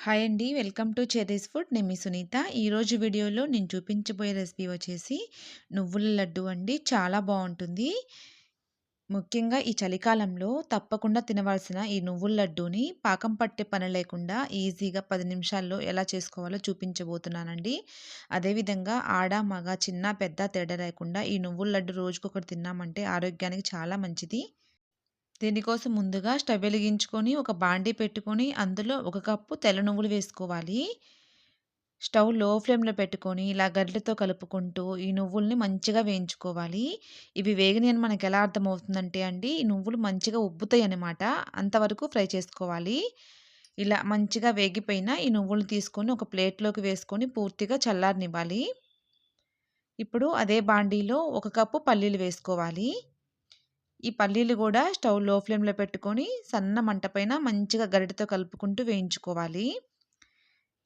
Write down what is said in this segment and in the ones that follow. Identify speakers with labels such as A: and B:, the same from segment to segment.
A: Hi అండి. Welcome to Cherries Food. నేను మీ సునీత. ఈరోజు వీడియోలో నేను చూపించబోయే రెసిపీ వచ్చేసి నువ్వుల లడ్డు అండి. చాలా బాగుంటుంది. ముఖ్యంగా ఈ చలికాలంలో తప్పకుండా తినవలసిన ఈ నువ్వుల లడ్డూని పాకం పట్టే పని లేకుండా ఈజీగా పది నిమిషాల్లో ఎలా చేసుకోవాలో చూపించబోతున్నానండి. అదేవిధంగా ఆడ మగ చిన్న పెద్ద తేడా లేకుండా ఈ నువ్వుల లడ్డు రోజుకొకటి తిన్నామంటే ఆరోగ్యానికి చాలా మంచిది. దీనికోసం ముందుగా స్టవ్ వెలిగించుకొని ఒక బాండీ పెట్టుకొని అందులో ఒక కప్పు తెల్ల నువ్వులు వేసుకోవాలి. స్టవ్లో ఫ్లేమ్లో పెట్టుకొని ఇలా గరిటెతో కలుపుకుంటూ ఈ నువ్వుల్ని మంచిగా వేయించుకోవాలి. ఇవి వేగని అని మనకు ఎలా అర్థమవుతుందంటే అండి ఈ నువ్వులు మంచిగా ఉబ్బుతాయి అనమాట అంతవరకు ఫ్రై చేసుకోవాలి. ఇలా మంచిగా వేగిపోయిన ఈ నువ్వులు తీసుకొని ఒక ప్లేట్లోకి వేసుకొని పూర్తిగా చల్లారనివ్వాలి. ఇప్పుడు అదే బాండీలో ఒక కప్పు పల్లీలు వేసుకోవాలి. ఈ పల్లీలు కూడా స్టవ్లో ఫ్లేమ్లో పెట్టుకొని సన్న మంట పైన మంచిగా గరిటతో కలుపుకుంటూ వేయించుకోవాలి.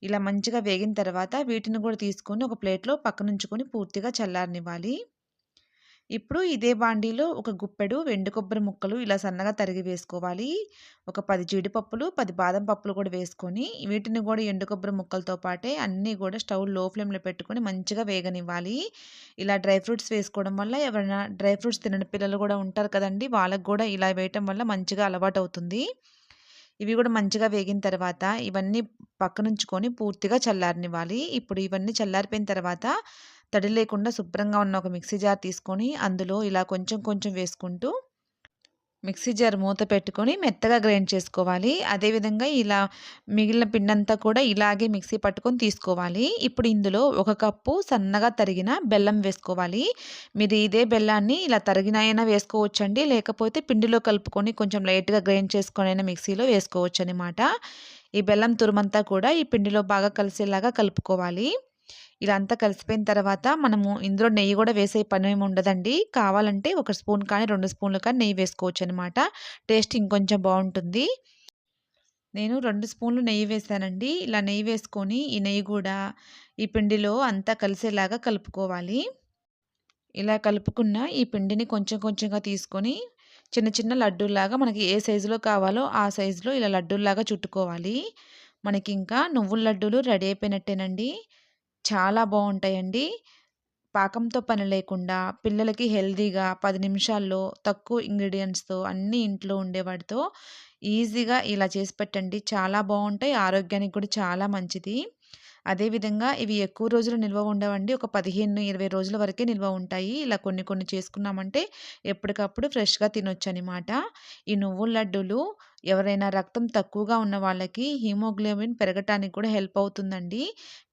A: ఇలా మంచిగా వేగిన తర్వాత వీటిని కూడా తీసుకొని ఒక ప్లేట్లో పక్కనుంచుకొని పూర్తిగా చల్లారనివ్వాలి. ఇప్పుడు ఇదే బాండీలో ఒక గుప్పెడు వెండు కొబ్బరి ముక్కలు ఇలా సన్నగా తరిగి వేసుకోవాలి. ఒక పది జీడిపప్పులు పది బాదం పప్పులు కూడా వేసుకొని వీటిని కూడా ఎండు కొబ్బరి ముక్కలతో పాటే అన్నీ కూడా స్టవ్లో ఫ్లేమ్లో పెట్టుకొని మంచిగా వేగనివ్వాలి. ఇలా డ్రై ఫ్రూట్స్ వేసుకోవడం వల్ల ఎవరైనా డ్రై ఫ్రూట్స్ తినని పిల్లలు కూడా ఉంటారు కదండి వాళ్ళకు కూడా ఇలా వేయటం వల్ల మంచిగా అలవాటు అవుతుంది ఇవి కూడా మంచిగా వేగిన తర్వాత ఇవన్నీ పక్కనుంచుకొని పూర్తిగా చల్లారనివ్వాలి. ఇప్పుడు ఇవన్నీ చల్లారిపోయిన తర్వాత తడి లేకుండా శుభ్రంగా ఉన్న ఒక మిక్సీ జార్ తీసుకొని అందులో ఇలా కొంచెం కొంచెం వేసుకుంటూ మిక్సీ జార్ మూత పెట్టుకొని మెత్తగా గ్రైండ్ చేసుకోవాలి. అదేవిధంగా ఇలా మిగిలిన పిండంతా కూడా ఇలాగే మిక్సీ పట్టుకొని తీసుకోవాలి. ఇప్పుడు ఇందులో ఒక కప్పు సన్నగా తరిగిన బెల్లం వేసుకోవాలి. మీరు ఇదే బెల్లాన్ని ఇలా తరిగినైనా వేసుకోవచ్చండి. లేకపోతే పిండిలో కలుపుకొని కొంచెం లైట్గా గ్రైండ్ చేసుకొని అయినా మిక్సీలో వేసుకోవచ్చు అనమాట ఈ బెల్లం తురుమంతా కూడా ఈ పిండిలో బాగా కలిసేలాగా కలుపుకోవాలి. ఇలా అంతా కలిసిపోయిన తర్వాత మనము ఇందులో నెయ్యి కూడా వేసే పని ఏమి ఉండదండి. కావాలంటే ఒక స్పూన్ కానీ రెండు స్పూన్లు కానీ నెయ్యి వేసుకోవచ్చు అనమాట టేస్ట్ ఇంకొంచెం బాగుంటుంది. నేను రెండు స్పూన్లు నెయ్యి వేసానండి. ఇలా నెయ్యి వేసుకొని ఈ నెయ్యి కూడా ఈ పిండిలో అంతా కలిసేలాగా కలుపుకోవాలి. ఇలా కలుపుకున్న ఈ పిండిని కొంచెం కొంచెంగా తీసుకొని చిన్న చిన్న లడ్డూలాగా మనకి ఏ సైజులో కావాలో ఆ సైజులో ఇలా లడ్డూలాగా చుట్టుకోవాలి. మనకి ఇంకా నువ్వుల లడ్డూలు రెడీ అయిపోయినట్టేనండి. చాలా బాగుంటాయండి పాకంతో పని లేకుండా పిల్లలకి హెల్తీగా పది నిమిషాల్లో తక్కువ ఇంగ్రీడియంట్స్తో అన్నీ ఇంట్లో ఉండేవాటితో ఈజీగా ఇలా చేసి పెట్టండి. చాలా బాగుంటాయి ఆరోగ్యానికి కూడా చాలా మంచిది. అదేవిధంగా ఇవి ఎక్కువ రోజులు నిల్వ ఉండవండి. ఒక పదిహేను ఇరవై రోజుల వరకే నిల్వ ఉంటాయి. ఇలా కొన్ని కొన్ని చేసుకున్నామంటే ఎప్పటికప్పుడు ఫ్రెష్గా తినొచ్చు అనమాట ఈ నువ్వుల లడ్డూలు ఎవరైనా రక్తం తక్కువగా ఉన్న వాళ్ళకి హీమోగ్లోబిన్ పెరగటానికి కూడా హెల్ప్ అవుతుందండి.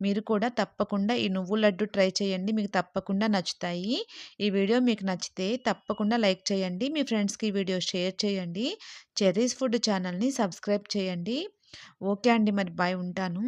A: మీరు కూడా తప్పకుండా ఈ నువ్వు లడ్డు ట్రై చేయండి. మీకు తప్పకుండా నచ్చుతాయి. ఈ వీడియో మీకు నచ్చితే తప్పకుండా లైక్ చేయండి. మీ ఫ్రెండ్స్కి ఈ వీడియో షేర్ చేయండి. చెర్రీస్ ఫుడ్ ఛానల్ని సబ్స్క్రైబ్ చేయండి. ఓకే అండి. మరి బాయ్ ఉంటాను.